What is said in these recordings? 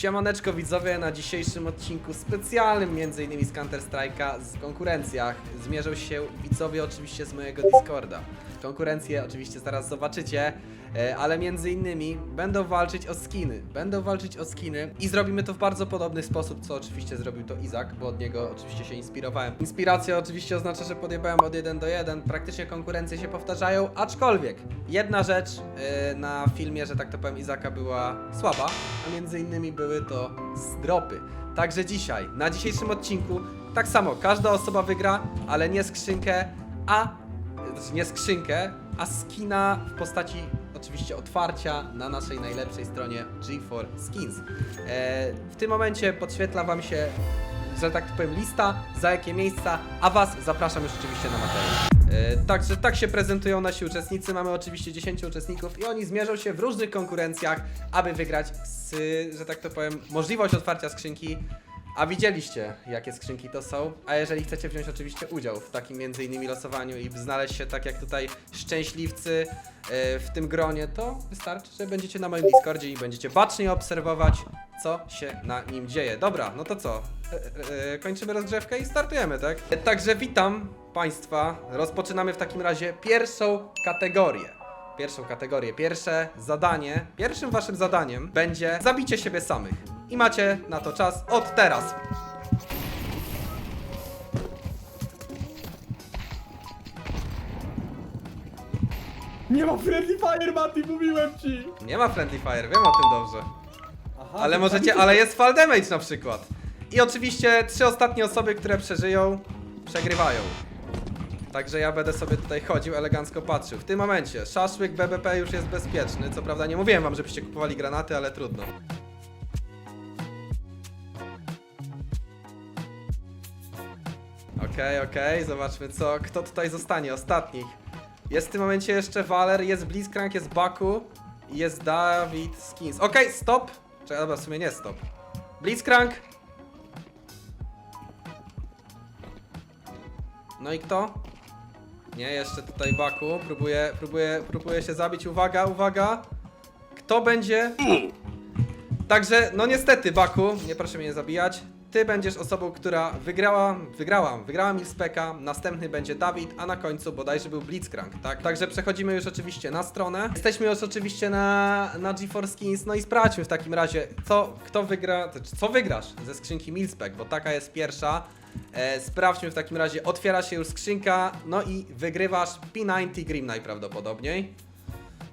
Siemaneczko widzowie, na dzisiejszym odcinku specjalnym między innymi z Counter Strike'a z konkurencjach zmierzą się widzowie oczywiście z mojego Discorda. Konkurencje oczywiście zaraz zobaczycie, ale między innymi będą walczyć o skiny. Będą walczyć o skiny i zrobimy to w bardzo podobny sposób, co oczywiście zrobił to Izak, bo od niego oczywiście się inspirowałem. Inspiracja oczywiście oznacza, że podjebałem od 1 do 1. Praktycznie konkurencje się powtarzają, aczkolwiek jedna rzecz e, na filmie, że tak to powiem, Izaka była słaba, a między innymi były to zdropy. Także dzisiaj, na dzisiejszym odcinku, tak samo, każda osoba wygra, ale nie skrzynkę, a znaczy nie skrzynkę, a skina w postaci oczywiście otwarcia na naszej najlepszej stronie G4 Skins. E, w tym momencie podświetla Wam się, że tak powiem, lista, za jakie miejsca, a Was zapraszam już oczywiście na materiał. E, Także tak się prezentują nasi uczestnicy. Mamy oczywiście 10 uczestników i oni zmierzą się w różnych konkurencjach, aby wygrać z, że tak to powiem, możliwość otwarcia skrzynki a widzieliście, jakie skrzynki to są? A jeżeli chcecie wziąć oczywiście udział w takim między innymi losowaniu i znaleźć się tak jak tutaj szczęśliwcy e, w tym gronie, to wystarczy, że będziecie na moim Discordzie i będziecie bacznie obserwować, co się na nim dzieje. Dobra, no to co? E, e, kończymy rozgrzewkę i startujemy, tak? Także witam Państwa. Rozpoczynamy w takim razie pierwszą kategorię. Pierwszą kategorię, pierwsze zadanie, pierwszym waszym zadaniem będzie zabicie siebie samych. I macie na to czas od teraz. Nie ma Friendly Fire, Mati, mówiłem ci! Nie ma Friendly Fire, wiem o tym dobrze. Aha, Ale możecie, tam- ale jest fall damage na przykład. I oczywiście trzy ostatnie osoby, które przeżyją, przegrywają. Także ja będę sobie tutaj chodził, elegancko patrzył. W tym momencie szaszłyk BBP już jest bezpieczny. Co prawda nie mówiłem wam, żebyście kupowali granaty, ale trudno. Okej, okej, zobaczmy co, kto tutaj zostanie, ostatnich. Jest w tym momencie jeszcze Waler, jest Blitzcrank, jest Baku i jest Dawid Skins. Okej, stop! Czekaj, dobra, w sumie nie stop. Blitzcrank! No i kto? Nie, jeszcze tutaj Baku. Próbuje, próbuje, próbuje się zabić. Uwaga, uwaga. Kto będzie? Także, no niestety, Baku, nie proszę mnie nie zabijać. Ty będziesz osobą, która wygrała, wygrała, wygrała Milspeka, następny będzie Dawid, a na końcu bodajże był Blitzcrank, tak? Także przechodzimy już oczywiście na stronę. Jesteśmy już oczywiście na, na GeForce Skins, no i sprawdźmy w takim razie, co, kto wygra, co wygrasz ze skrzynki Milspec, bo taka jest pierwsza. E, sprawdźmy w takim razie, otwiera się już skrzynka, no i wygrywasz P90 Grim najprawdopodobniej.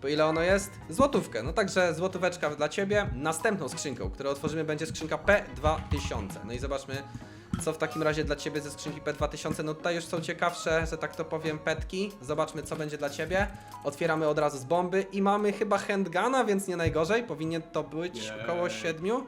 Po ile ono jest? Złotówkę. No także złotóweczka dla Ciebie. Następną skrzynką, którą otworzymy będzie skrzynka P2000. No i zobaczmy, co w takim razie dla Ciebie ze skrzynki P2000. No tutaj już są ciekawsze, że tak to powiem, petki. Zobaczmy, co będzie dla Ciebie. Otwieramy od razu z bomby i mamy chyba handguna, więc nie najgorzej. Powinien to być około 7.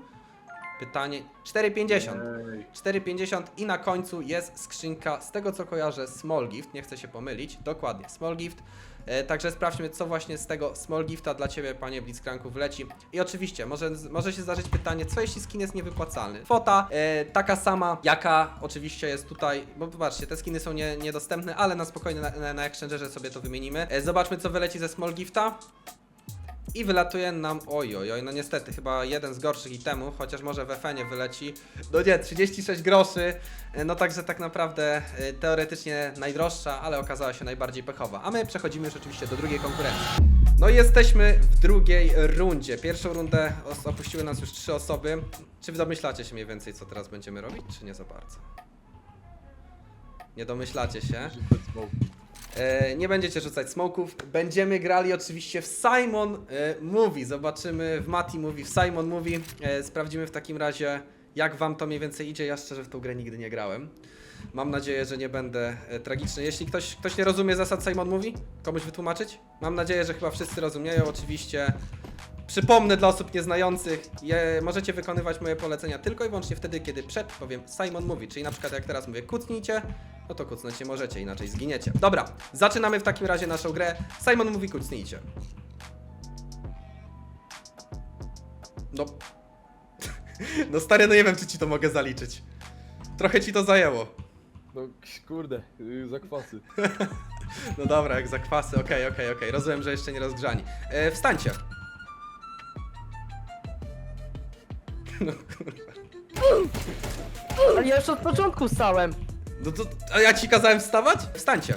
Pytanie 450. Ej. 4,50 i na końcu jest skrzynka, z tego co kojarzę, Small Gift, nie chcę się pomylić, dokładnie, Small Gift. E, także sprawdźmy, co właśnie z tego Small Gifta dla Ciebie, panie Blitzcranku, wleci. I oczywiście, może, może się zdarzyć pytanie, co jeśli skin jest niewypłacalny? Kwota e, taka sama, jaka oczywiście jest tutaj, bo zobaczcie, te skiny są nie, niedostępne, ale na spokojnie na, na, na sobie to wymienimy. E, zobaczmy, co wyleci ze Small Gifta. I wylatuje nam, oj, oj, no niestety, chyba jeden z gorszych itemów, chociaż może w FN-ie wyleci. No nie, 36 groszy, e, no także tak naprawdę e, teoretycznie najdroższa, ale okazała się najbardziej pechowa. A my przechodzimy już oczywiście do drugiej konkurencji. No i jesteśmy w drugiej rundzie. Pierwszą rundę opuściły nas już trzy osoby. Czy domyślacie się mniej więcej, co teraz będziemy robić, czy nie za bardzo? Nie domyślacie się. E, nie będziecie rzucać smoków. Będziemy grali oczywiście w Simon e, Movie. Zobaczymy w Mati Movie, w Simon Movie. E, sprawdzimy w takim razie, jak wam to mniej więcej idzie. Ja szczerze w tą grę nigdy nie grałem. Mam nadzieję, że nie będę e, tragiczny. Jeśli ktoś, ktoś nie rozumie zasad Simon Movie, komuś wytłumaczyć? Mam nadzieję, że chyba wszyscy rozumieją. Oczywiście Przypomnę dla osób nieznających, je, możecie wykonywać moje polecenia tylko i wyłącznie wtedy, kiedy przed powiem Simon mówi, czyli na przykład jak teraz mówię kucnijcie, no to kucnąć nie możecie, inaczej zginiecie. Dobra, zaczynamy w takim razie naszą grę. Simon mówi kucnijcie. No. No stary, no nie wiem, czy ci to mogę zaliczyć. Trochę ci to zajęło. No kurde, yy, zakwasy. No dobra, jak zakwasy, okej, okej, okej. Rozumiem, że jeszcze nie rozgrzani. E, wstańcie. No kurwa. Ale ja już od początku stałem. No to, a ja ci kazałem wstawać? Wstańcie.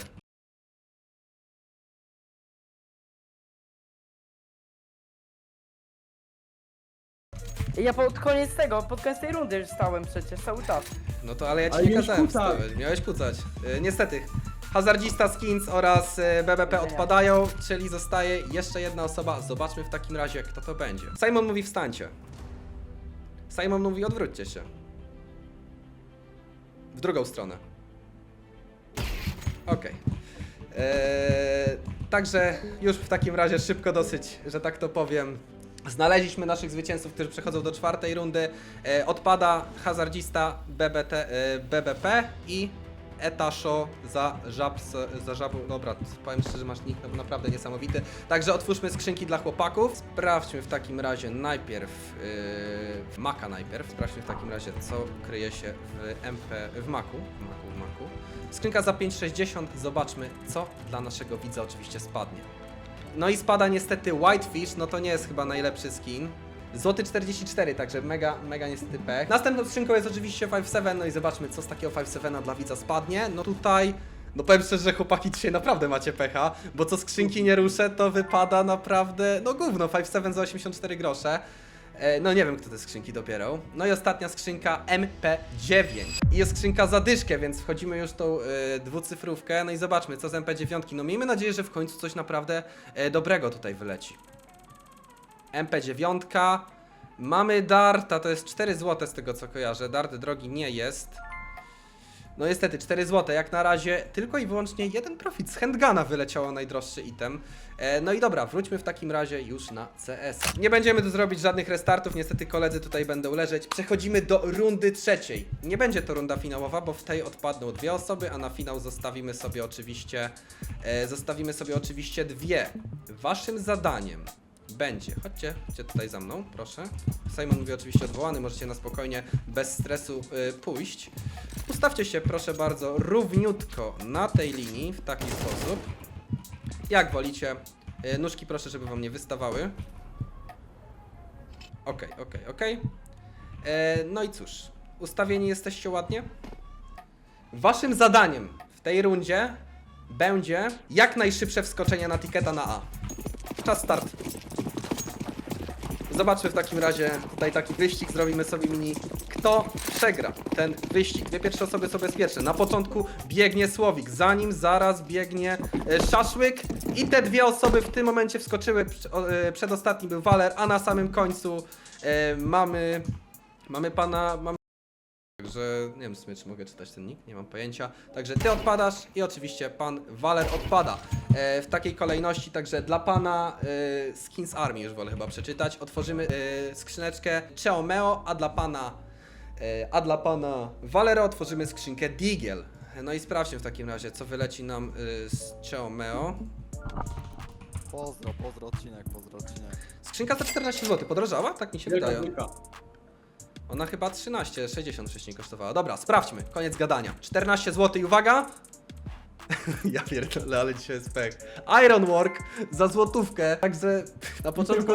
Ja pod koniec tego, pod koniec tej rundy już stałem przecież cały czas. No to ale ja ci Ale nie miałeś kazałem kucać. wstawać. Miałeś kucać. Y, niestety. Hazardzista Skins oraz y, BBP odpadają, czyli zostaje jeszcze jedna osoba. Zobaczmy w takim razie, kto to będzie. Simon mówi wstańcie. Simon mówi odwróćcie się. W drugą stronę. Okej. Eee, Także już w takim razie szybko dosyć, że tak to powiem. Znaleźliśmy naszych zwycięzców, którzy przechodzą do czwartej rundy. E, odpada hazardzista BBT, e, BBP i Etasho za żabs, za żabą. Dobra, powiem szczerze, masz nick no, naprawdę niesamowity. Także otwórzmy skrzynki dla chłopaków. Sprawdźmy w takim razie najpierw yy, Maka najpierw. Sprawdźmy w takim razie, co kryje się w MP, w Maku. W Maku, w Maku. Skrzynka za 5,60. Zobaczmy, co dla naszego widza oczywiście spadnie. No i spada niestety Whitefish, no to nie jest chyba najlepszy skin. Złoty 44, także mega, mega niestety pech. Następną skrzynką jest oczywiście 5-7, no i zobaczmy co z takiego 5-7 dla widza spadnie. No tutaj, no powiem szczerze, że chłopaki dzisiaj naprawdę macie pecha, bo co skrzynki nie ruszę, to wypada naprawdę, no gówno, 5-7 za 84 grosze. E, No nie wiem, kto te skrzynki dobierał. No i ostatnia skrzynka MP9. I jest skrzynka za dyszkę, więc wchodzimy już tą e, dwucyfrówkę. No i zobaczmy, co z MP9. No miejmy nadzieję, że w końcu coś naprawdę e, dobrego tutaj wyleci. MP9. Mamy darta, to jest 4 zł z tego co kojarzę. Dart drogi nie jest. No niestety, 4 zł. Jak na razie tylko i wyłącznie jeden profit z handgana wyleciało najdroższy item. E, no i dobra, wróćmy w takim razie już na CS. Nie będziemy tu zrobić żadnych restartów, niestety koledzy tutaj będą leżeć. Przechodzimy do rundy trzeciej. Nie będzie to runda finałowa, bo w tej odpadną dwie osoby, a na finał zostawimy sobie oczywiście e, zostawimy sobie oczywiście dwie. Waszym zadaniem będzie. Chodźcie, chodźcie tutaj za mną, proszę. Simon mówi oczywiście odwołany, możecie na spokojnie, bez stresu y, pójść. Ustawcie się proszę bardzo równiutko na tej linii, w taki sposób. Jak wolicie. Y, nóżki proszę, żeby wam nie wystawały. Okej, okej, okej. E, No i cóż, ustawieni jesteście ładnie? Waszym zadaniem w tej rundzie będzie jak najszybsze wskoczenie na tiketa na A. Czas start. Zobaczmy w takim razie tutaj taki wyścig, zrobimy sobie mini kto przegra ten wyścig. Dwie pierwsze osoby są bezpieczne. Na początku biegnie Słowik, za nim zaraz biegnie e, Szaszłyk i te dwie osoby w tym momencie wskoczyły. E, Przedostatni był Waler, a na samym końcu e, mamy mamy pana mamy Także nie wiem w sumie, czy mogę czytać ten nick, nie mam pojęcia. Także ty odpadasz i oczywiście pan Waler odpada. E, w takiej kolejności, także dla pana e, Skins Army już wolę chyba przeczytać. Otworzymy e, skrzyneczkę Cheomeo, a dla pana e, a dla pana Valera otworzymy skrzynkę Digiel. No i sprawdźmy w takim razie, co wyleci nam e, z Cheomeo. Pozdro, pozdro odcinek, pozdro odcinek. Skrzynka za 14 zł, podrożała? Tak mi się wydaje. Ona chyba 13, 60 wcześniej kosztowała. Dobra, sprawdźmy. Koniec gadania. 14 zł i uwaga! ja pierdolę, ale dzisiaj jest pech. Ironwork za złotówkę. Także na początku,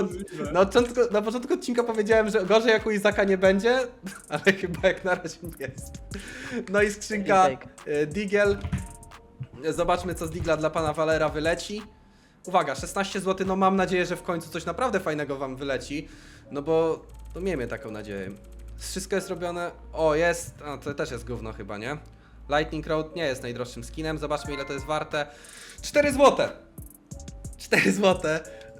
na początku, na początku odcinka powiedziałem, że gorzej jak u Izaka nie będzie, ale chyba jak na razie jest. No i skrzynka e, Digel. Zobaczmy, co z Digla dla pana Valera wyleci. Uwaga, 16 zł, no mam nadzieję, że w końcu coś naprawdę fajnego wam wyleci. No bo, no miejmy taką nadzieję. Wszystko jest robione... O, jest... A, to też jest gówno chyba, nie? Lightning Road nie jest najdroższym skinem. Zobaczmy, ile to jest warte. 4 zł! 4 zł.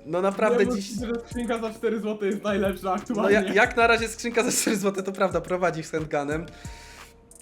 No naprawdę Nie, dziś... że skrzynka za 4 zł jest najlepsza No aktualnie. ja, jak na razie skrzynka za 4 zł to prawda prowadzi z handgunem.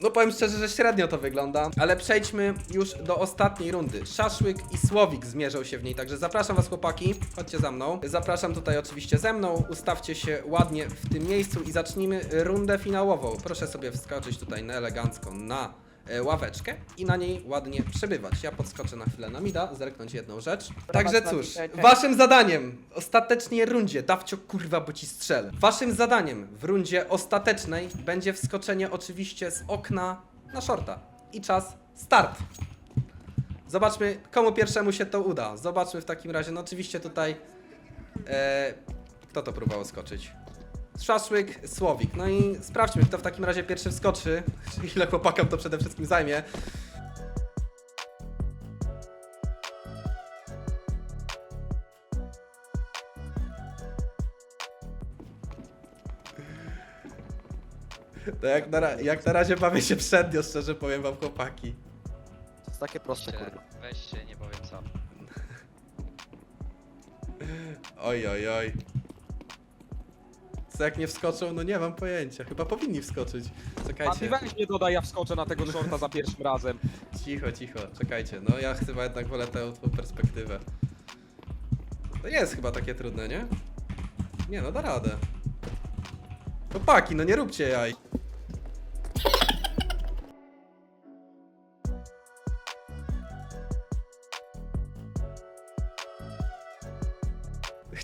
No powiem szczerze, że średnio to wygląda, ale przejdźmy już do ostatniej rundy. Szaszłyk i Słowik zmierzą się w niej, także zapraszam was chłopaki, chodźcie za mną. Zapraszam tutaj oczywiście ze mną, ustawcie się ładnie w tym miejscu i zacznijmy rundę finałową. Proszę sobie wskoczyć tutaj na elegancko na ławeczkę i na niej ładnie przebywać. Ja podskoczę na chwilę na mida, zerknąć jedną rzecz. Także cóż, waszym zadaniem ostatecznej rundzie, dawcio kurwa, bo ci strzelę. Waszym zadaniem w rundzie ostatecznej będzie wskoczenie oczywiście z okna na shorta. I czas start. Zobaczmy, komu pierwszemu się to uda. Zobaczmy w takim razie, no oczywiście tutaj... E, kto to próbował skoczyć? Szaszłyk, Słowik. No i sprawdźmy, kto w takim razie pierwszy wskoczy. Ile chłopakom to przede wszystkim zajmie. To jak na, ra- jak na razie bawię się przednio, szczerze powiem wam chłopaki. To jest takie proste, Weź się, kurwa. weź się, nie powiem co. Oj, oj, oj. Co jak nie wskoczą? No nie mam pojęcia. Chyba powinni wskoczyć. Mati, Czekajcie. weź mnie dodaj, ja wskoczę na tego shorta za pierwszym razem. Cicho, cicho. Czekajcie. No ja chyba jednak wolę tę, tą perspektywę. To nie jest chyba takie trudne, nie? Nie no, da radę. Chłopaki, no nie róbcie jaj.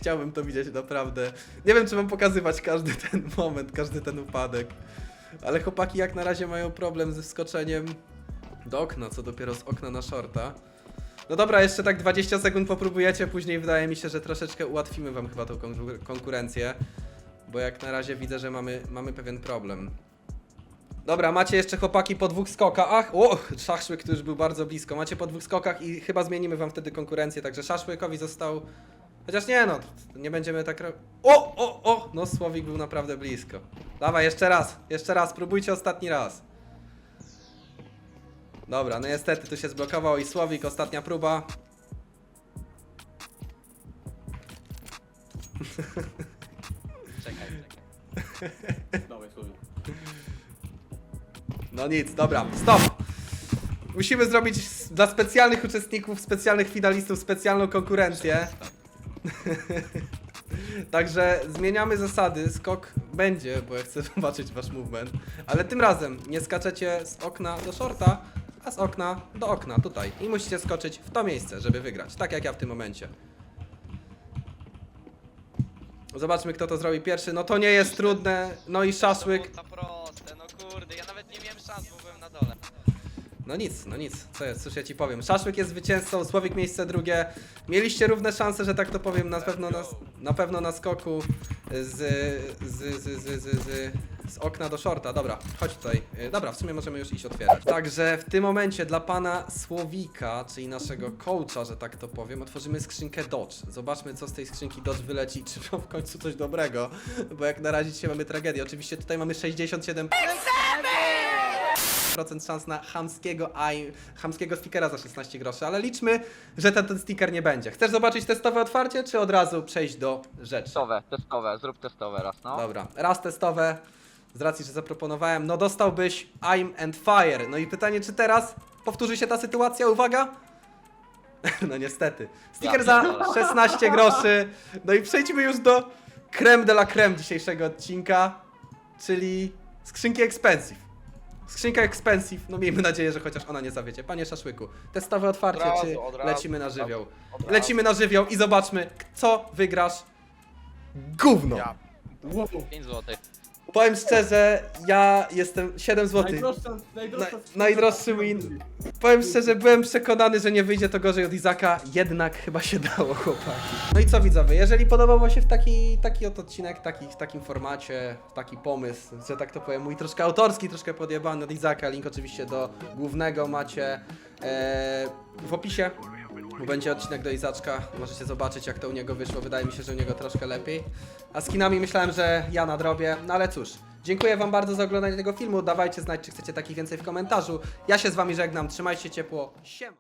Chciałbym to widzieć naprawdę. Nie wiem, czy mam pokazywać każdy ten moment, każdy ten upadek. Ale chłopaki jak na razie mają problem ze wskoczeniem do okna, co dopiero z okna na shorta. No dobra, jeszcze tak 20 sekund popróbujecie, później wydaje mi się, że troszeczkę ułatwimy wam chyba tą konkur- konkurencję. Bo jak na razie widzę, że mamy, mamy pewien problem. Dobra, macie jeszcze chłopaki po dwóch skokach. O, szaszłyk, który już był bardzo blisko. Macie po dwóch skokach i chyba zmienimy wam wtedy konkurencję, także szaszłykowi został... Chociaż nie no, nie będziemy tak... ro- O, o, o! No, Słowik był naprawdę blisko. Dawaj, jeszcze raz, jeszcze raz, próbujcie ostatni raz. Dobra, no niestety tu się zblokował i Słowik, ostatnia próba. Czekaj, czekaj. Dawaj, słowo. No nic, dobra, stop! Musimy zrobić dla specjalnych uczestników, specjalnych finalistów specjalną konkurencję. Także zmieniamy zasady. Skok będzie, bo ja chcę zobaczyć wasz movement. Ale tym razem nie skaczecie z okna do shorta, a z okna do okna tutaj. I musicie skoczyć w to miejsce, żeby wygrać. Tak jak ja w tym momencie. Zobaczmy, kto to zrobi pierwszy. No to nie jest trudne. No i szaszłyk. No kurde, ja No nic, no nic, co cóż ja ci powiem. Szaszłyk jest zwycięzcą, Słowik miejsce drugie. Mieliście równe szanse, że tak to powiem, na pewno na, na pewno na skoku z, z, z, z, z, z, z okna do shorta. Dobra, chodź tutaj. Y, Dobra, w sumie możemy już iść otwierać. Także w tym momencie dla pana Słowika, czyli naszego coacha, że tak to powiem, otworzymy skrzynkę Dodge. Zobaczmy, co z tej skrzynki Dodge wyleci, czy w końcu coś dobrego, bo jak na razie dzisiaj mamy tragedię. Oczywiście tutaj mamy 67 procent szans na chamskiego, aj, chamskiego stickera za 16 groszy, ale liczmy, że ten, ten sticker nie będzie. Chcesz zobaczyć testowe otwarcie, czy od razu przejść do rzeczy? Testowe, testowe, zrób testowe raz, no. Dobra, raz testowe, z racji, że zaproponowałem, no dostałbyś I'm and Fire. No i pytanie, czy teraz powtórzy się ta sytuacja? Uwaga! No niestety. Sticker za pierdolę. 16 groszy. No i przejdźmy już do creme de la creme dzisiejszego odcinka, czyli skrzynki expensive. Skrzynka expensive, no miejmy nadzieję, że chociaż ona nie zawiecie. Panie Szaszłyku, testowe otwarcie, razu, czy od razu, lecimy na od razu, żywioł? od razu. Lecimy na żywioł i zobaczmy, co wygrasz. Gówno! Ja. Wow. 5 zł. Powiem szczerze, ja jestem 7 zł. Najdroższa, najdroższa Na- najdroższy win. Powiem szczerze, byłem przekonany, że nie wyjdzie to gorzej od Izaka, jednak chyba się dało, chłopaki. No i co widzowie, jeżeli podobał wam się w taki, taki oto odcinek, taki, w takim formacie, taki pomysł, że tak to powiem, mój troszkę autorski, troszkę podjebany od Izaka, link oczywiście do głównego macie e, w opisie. Będzie odcinek do Izaczka, możecie zobaczyć jak to u niego wyszło, wydaje mi się, że u niego troszkę lepiej. A z kinami myślałem, że ja nadrobię, no ale cóż. Dziękuję wam bardzo za oglądanie tego filmu, dawajcie znać czy chcecie takich więcej w komentarzu. Ja się z wami żegnam, trzymajcie ciepło, siema!